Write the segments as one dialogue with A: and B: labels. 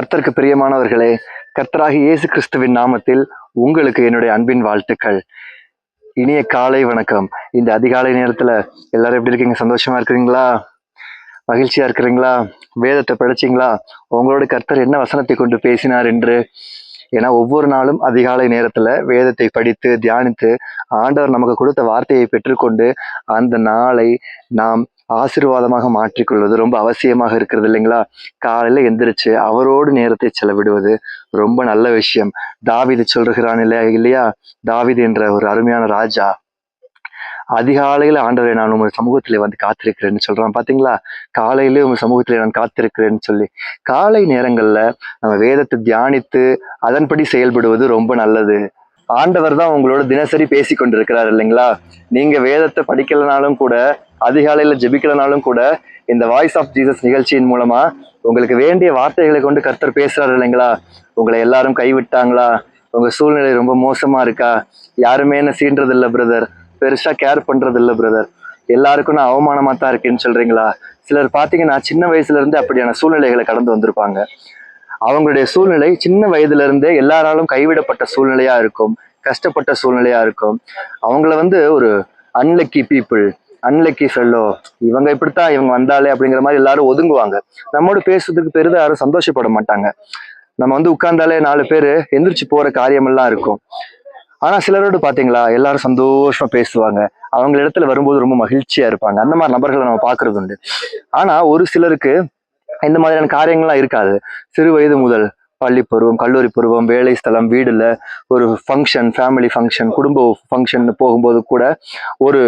A: கர்த்தருக்கு பிரியமானவர்களே கர்த்தராகி இயேசு கிறிஸ்துவின் நாமத்தில் உங்களுக்கு என்னுடைய அன்பின் வாழ்த்துக்கள். இனிய காலை வணக்கம். இந்த அதிகாலை நேரத்தில் எல்லாரும் எப்படி இருக்கீங்க? சந்தோஷமா இருக்கிறீங்களா? மகிழ்ச்சியா இருக்கிறீங்களா? வேதத்தை படிச்சீங்களா? உங்களோட கர்த்தர் என்ன வசனத்தை கொண்டு பேசினார் என்று? ஏன்னா ஒவ்வொரு நாளும் அதிகாலை நேரத்தில் வேதத்தை படித்து தியானித்து ஆண்டவர் நமக்கு கொடுத்த வார்த்தையை பெற்றுக்கொண்டு அந்த நாளை நாம் ஆசீர்வாதமாக மாற்றிக்கொள்வது ரொம்ப அவசியமாக இருக்கிறது இல்லைங்களா? காலையில எந்திரிச்சு அவரோடு நேரத்தை செலவிடுவது ரொம்ப நல்ல விஷயம். தாவிது சொல்கிறான் இல்லையா இல்லையா? தாவிது என்ற ஒரு அருமையான ராஜா அதிகாலையில் ஆண்டவரை நான் உங்கள் சமூகத்தில் வந்து காத்திருக்கிறேன்னு சொல்றான். பாத்தீங்களா? காலையிலே உங்கள் சமூகத்தில் நான் காத்திருக்கிறேன்னு சொல்லி. காலை நேரங்கள்ல நம்ம வேதத்தை தியானித்து அதன்படி செயல்படுவது ரொம்ப நல்லது. ஆண்டவர் தான் உங்களோட தினசரி பேசி கொண்டிருக்கிறார் இல்லைங்களா? நீங்க வேதத்தை படிக்கலனாலும் கூட அதிகாலையில ஜெபிக்கலனாலும் கூட இந்த வாய்ஸ் ஆஃப் ஜீசஸ் நிகழ்ச்சியின் மூலமா உங்களுக்கு வேண்டிய வார்த்தைகளை கொண்டு கர்த்தர் பேசுறாரு இல்லைங்களா? உங்களை எல்லாரும் கைவிட்டாங்களா? உங்க சூழ்நிலை ரொம்ப மோசமா இருக்கா? யாருமே என்ன சீன்றது இல்லை பிரதர் பெருசா கேர் பண்றது இல்லை பிரதர் எல்லாருக்கும் நான் அவமானமா தான் இருக்கேன்னு சொல்றீங்களா? சிலர் பாத்தீங்கன்னா சின்ன வயசுல இருந்து அப்படியான சூழ்நிலைகளை கடந்து வந்திருப்பாங்க. அவங்களுடைய சூழ்நிலை சின்ன வயதுல இருந்தே எல்லாராலும் கைவிடப்பட்ட சூழ்நிலையா இருக்கும் கஷ்டப்பட்ட சூழ்நிலையா இருக்கும். அவங்கள வந்து ஒரு அன்லக்கி பீப்புள் அன்லக்கி ஃபெல்லோ இவங்க இப்படித்தான் இவங்க வந்தாலே அப்படிங்கிற மாதிரி எல்லாரும் ஒதுங்குவாங்க. நம்மோட பேசுறதுக்கு பெரிதா யாரும் சந்தோஷப்பட மாட்டாங்க. நம்ம வந்து உட்கார்ந்தாலே நாலு பேர் எந்திரிச்சு போற காரியமெல்லாம் இருக்கும். ஆனா சிலரோடு பாத்தீங்களா எல்லாரும் சந்தோஷமா பேசுவாங்க. அவங்க இடத்துல வரும்போது ரொம்ப மகிழ்ச்சியா இருப்பாங்க. அந்த மாதிரி நபர்களை நம்ம பாக்குறது உண்டு. ஆனா ஒரு சிலருக்கு இந்த மாதிரியான காரியங்கள்லாம் இருக்காது. சிறு வயது முதல் பள்ளி பருவம் கல்லூரி பருவம் வேலை ஸ்தலம் வீடுல ஒரு ஃபங்க்ஷன் ஃபேமிலி ஃபங்க்ஷன் குடும்ப ஃபங்க்ஷன் போகும்போது கூட ஒரு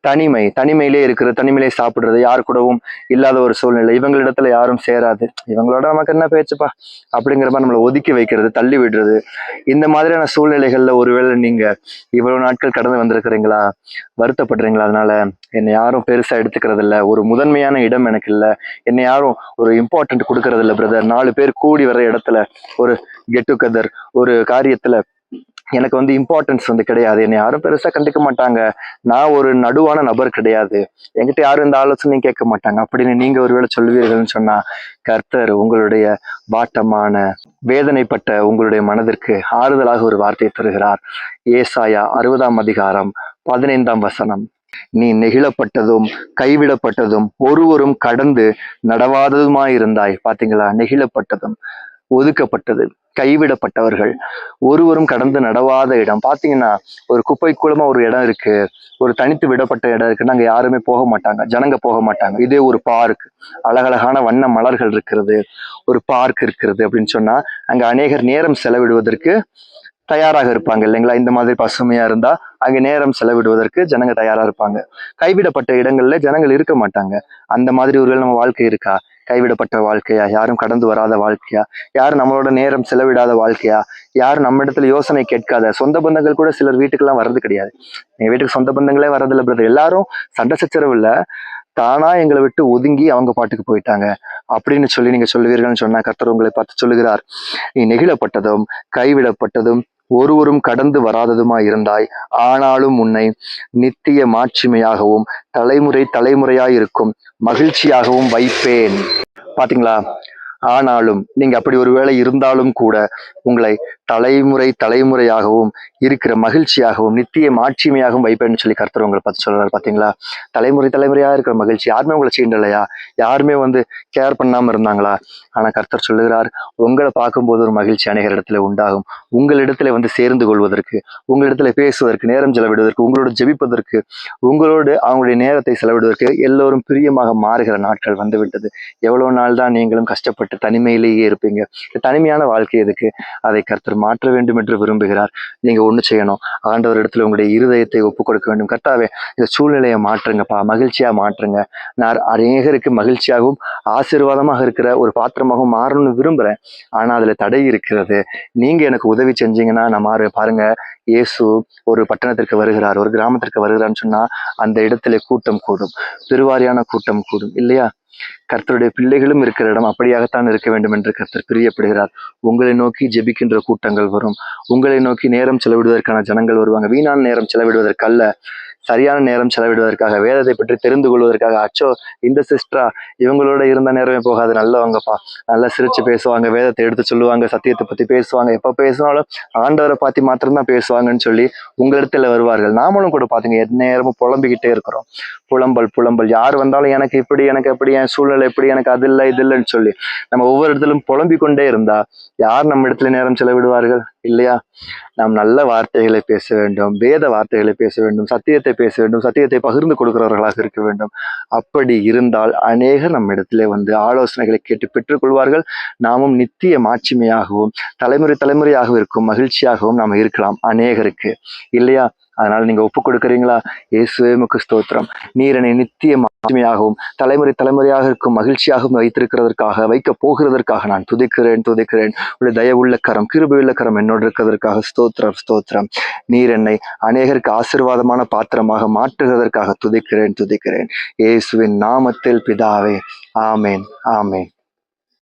A: தனிமை தனிமையிலே இருக்கிற தனிமையிலே சாப்பிடுறது யார் கூடவும் இல்லாத ஒரு சூழ்நிலை இவங்களிடத்துல யாரும் சேராது. இவங்களோட நமக்கு என்ன பேச்சுப்பா? அப்படிங்கிற மாதிரி நம்மளை ஒதுக்கி வைக்கிறது தள்ளி விடுறது. இந்த மாதிரியான சூழ்நிலைகள்ல ஒருவேளை நீங்க இவ்வளவு நாட்கள் கடந்து வந்திருக்கிறீங்களா? வருத்தப்படுறீங்களா? அதனால என்னை யாரும் பெருசா எடுத்துக்கிறது இல்ல. ஒரு முதன்மையான இடம் எனக்கு இல்லை. என்னை யாரும் ஒரு இம்பார்ட்டன்ட் கொடுக்கறது இல்லை பிரதர் நாலு பேர் கூடி வர இடத்துல ஒரு கெட் டுகெதர் ஒரு காரியத்துல எனக்கு வந்து இம்பார்ட்டன்ஸ் வந்து கிடையாது. என்னை யாரும் பெருசா கண்டுக்க மாட்டாங்க. நான் ஒரு நடுவான நபர் கிடையாது. என்கிட்ட யாரும் இந்த ஆலோசனையும் கேட்க மாட்டாங்க. அப்படின்னு நீங்க ஒருவேளை சொல்வீர்கள்னு சொன்னா கர்த்தர் உங்களுடைய வாட்டமான வேதனைப்பட்ட உங்களுடைய மனதிற்கு ஆறுதலாக ஒரு வார்த்தையை தருகிறார். ஏசாயா அறுபதாம் அதிகாரம் பதினைந்தாம் வசனம். நீ நெகிழப்பட்டதும் கைவிடப்பட்டதும் ஒருவரும் கடந்து நடவாததுமாயிருந்தாய். பாத்தீங்களா? நெகிழப்பட்டதும். ஒதுக்கப்பட்டது கைவிடப்பட்டவர்கள். ஒருவரும் கடந்து நடவாத இடம். பார்த்தீங்கன்னா ஒரு குப்பை கூலமா ஒரு இடம் இருக்கு. ஒரு தனித்து விடப்பட்ட இடம் இருக்குன்னா அங்கே யாருமே போக மாட்டாங்க. ஜனங்க போக மாட்டாங்க. இதே ஒரு பார்க் அழகழகான வண்ண மலர்கள் இருக்கிறது. ஒரு பார்க் இருக்கிறது அப்படின்னு சொன்னா அங்க அநேகர் நேரம் செலவிடுவதற்கு தயாராக இருப்பாங்க இல்லைங்களா? இந்த மாதிரி பசுமையா இருந்தா அங்கே நேரம் செலவிடுவதற்கு ஜனங்க தயாரா இருப்பாங்க. கைவிடப்பட்ட இடங்கள்ல ஜனங்கள் இருக்க மாட்டாங்க. அந்த மாதிரி ஒருவேளை நம்ம வாழ்க்கை இருக்கா? கைவிடப்பட்ட வாழ்க்கையா? யாரும் கடந்து வராத வாழ்க்கையா? யாரும் நம்மளோட நேரம் செலவிடாத வாழ்க்கையா? யாரும் நம்ம இடத்துல யோசனை கேட்காத? சொந்த பந்தங்கள் கூட சிலர் வீட்டுக்கெல்லாம் வர்றது கிடையாது. எங்கள் வீட்டுக்கு சொந்த பந்தங்களே வர்றதில்ல பிரதர் எல்லாரும் சண்டை சச்சரவு இல்லை தானா எங்களை விட்டு ஒதுங்கி அவங்க பாட்டுக்கு போயிட்டாங்க. அப்படின்னு சொல்லி நீங்க சொல்லுவீர்கள்னு சொன்னா கர்த்தர் உங்களை பார்த்து சொல்லுகிறார். நீ நெகிழப்பட்டதும் கைவிடப்பட்டதும் ஒருவரும் கடந்து வராததுமாயிருந்தாய் ஆனாலும் உன்னை நித்திய மாட்சிமையாகவும் தலைமுறை தலைமுறையாய் இருக்கும் மகிழ்ச்சியாகவும் வைப்பேன். பாத்தீங்களா? ஆனாலும் நீங்க அப்படி ஒரு வேளை இருந்தாலும் கூட உங்களை தலைமுறை தலைமுறையாகவும் இருக்கிற மகிழ்ச்சியாகவும் நித்திய மாட்சிமையாகவும் வைப்பேன்னு சொல்லி கர்த்தர் உங்களை பார்த்து சொல்றாரு பாத்தீங்களா தலைமுறை தலைமுறையா இருக்கிற மகிழ்ச்சி யாருமே உங்களை சீண்டலையா? யாருமே வந்து கேர் பண்ணாம இருந்தாங்களா? ஆனா கர்த்தர் சொல்லுகிறார் உங்களை பார்க்கும்போது ஒரு மகிழ்ச்சி அநேகர் இடத்துல உண்டாகும். உங்களிடத்துல வந்து சேர்ந்து கொள்வதற்கு உங்களிடத்துல பேசுவதற்கு நேரம் செலவிடுவதற்கு உங்களோட ஜெபிப்பதற்கு உங்களோடு அவங்களுடைய நேரத்தை செலவிடுவதற்கு எல்லோரும் பிரியமாக மாறுகிற நாட்கள் வந்து விட்டது எவ்வளவு நாள் தான் நீங்களும் கஷ்டப்பட்டு தனிமையிலேயே இருப்பீங்க. தனிமையான வாழ்க்கை எதுக்கு? அதை கர்த்தர் மாற்ற வேண்டும் என்று விரும்புகிறார். நீங்க ஒண்ணு செய்யணும். ஆண்டவர் இடத்துல உங்களுடைய இருதயத்தை ஒப்பு கொடுக்க வேண்டும். கர்த்தாவே இந்த சூழ்நிலையை மாற்றுங்கப்பா. மகிழ்ச்சியா மாற்றுங்க. நான் அநேகருக்கு மகிழ்ச்சியாகவும் ஆசீர்வாதமாக இருக்கிற ஒரு பாத்திரமாகவும் மாறணும்னு விரும்புறேன். ஆனா அதுல தடை இருக்கிறது. நீங்க எனக்கு உதவி செஞ்சீங்கன்னா நான் மாறு பாருங்க இயேசு ஒரு பட்டணத்திற்கு வருகிறார். ஒரு கிராமத்திற்கு வருகிறான்னு சொன்னா அந்த இடத்துல கூட்டம் கூடும். பெருவாரியான கூட்டம் கூடும். இல்லையா? கர்த்தருடைய பிள்ளைகளும் இருக்கிற இடம் அப்படியாகத்தான் இருக்க வேண்டும் என்று கர்த்தர் பிரியப்படுகிறார். உங்களை நோக்கி ஜெபிக்கின்ற கூட்டங்கள் வரும். உங்களை நோக்கி நேரம் செலவிடுவதற்கான ஜனங்கள் வருவாங்க. வீணான நேரம் செலவிடுவதற்கல்ல. சரியான நேரம் செலவிடுவதற்காக வேதத்தை பற்றி தெரிந்து கொள்வதற்காக அச்சோ இந்த சிஸ்டரா இவங்களோட இருந்த நேரமே போகாது நல்லவங்கப்பா. நல்லா சிரிச்சு பேசுவாங்க வேதத்தை எடுத்து சொல்லுவாங்க சத்தியத்தை பத்தி பேசுவாங்க எப்ப பேசினாலும் ஆண்டவரை பத்தி மாத்திரம்தான் பேசுவாங்கன்னு சொல்லி உங்களிடத்துல வருவார்கள். நாமளும் கூட பாத்தீங்க எந்நேரமும் புலம்பிக்கிட்டே இருக்கிறோம். புலம்பல் புலம்பல். யார் வந்தாலும் எனக்கு இப்படி எனக்கு எப்படி என் சூழ்நிலை எப்படி எனக்கு அது இல்லை இது இல்லைன்னு சொல்லி நம்ம ஒவ்வொரு இடத்திலும் புலம்பிக் கொண்டே இருந்தா யார் நம்ம இடத்துல நேரம் செலவிடுவார்கள்? இல்லையா? நாம் நல்ல வார்த்தைகளை பேச வேண்டும் வேத வார்த்தைகளை பேச வேண்டும் சத்தியத்தை பேச வேண்டும் சத்தியத்தை பகிர்ந்து கொடுக்கிறவர்களாக இருக்க வேண்டும். அப்படி இருந்தால் அநேகர் நம்மிடத்திலே வந்து ஆலோசனைகளை கேட்டு பெற்றுக்கொள்வார்கள். நாமும் நித்திய மாட்சிமையாகவும் தலைமுறை தலைமுறையாக இருக்கும் மகிழ்ச்சியாகவும் நாம் இருக்கலாம் அநேகருக்கு. இல்லையா? அதனால நீங்க ஒப்பு கொடுக்குறீங்களா இயேசுவே முக்கு ஸ்தோத்திரம். நீர் என்னை நித்திய மாட்சிமையாகவும் தலைமுறை தலைமுறையாக இருக்கும் மகிழ்ச்சியாகவும் வைத்திருக்கிறதற்காக வைக்க போகிறதற்காக நான் துதிக்கிறேன் துதிக்கிறேன். உள்ள தயவுள்ள கரம் கிருபையுள்ள கரம் என்னோடு இருக்கிறதற்காக ஸ்தோத்திரம் ஸ்தோத்திரம். நீர் என்னை அநேகருக்கு ஆசீர்வாதமான பாத்திரமாக மாற்றுகிறதற்காக துதிக்கிறேன் துதிக்கிறேன். இயேசுவின் நாமத்தில் பிதாவே ஆமேன் ஆமேன்.